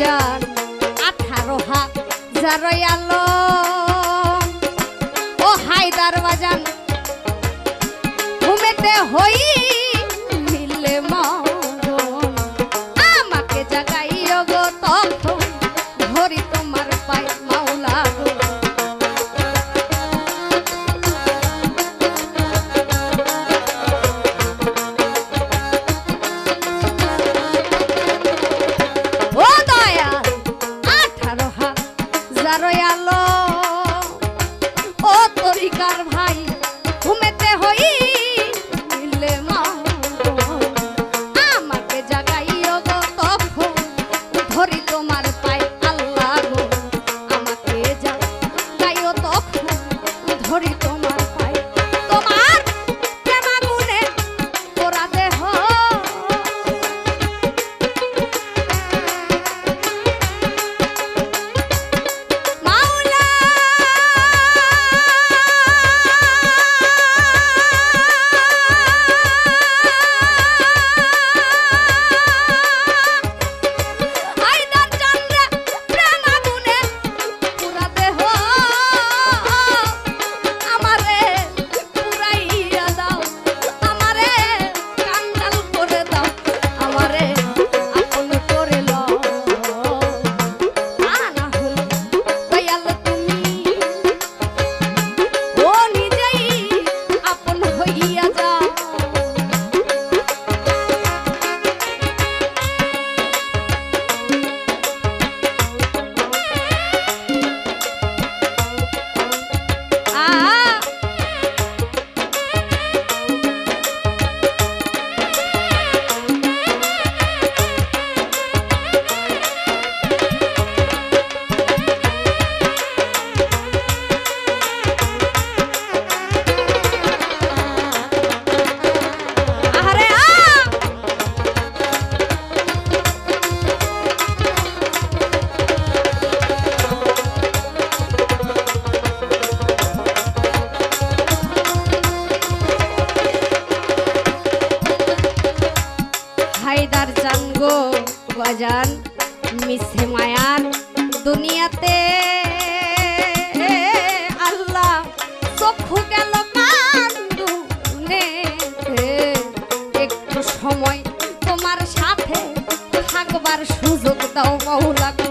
যান আঠারো হাজার আলো দরকার ভাই মায়ার দুনিয়াতে। আল্লাহ চক্ষু গেল কান্দুনে। একটু সময় তোমার সাথে থাকবার সুযোগ দাও লাগবে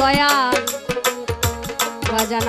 দয়াল বাজান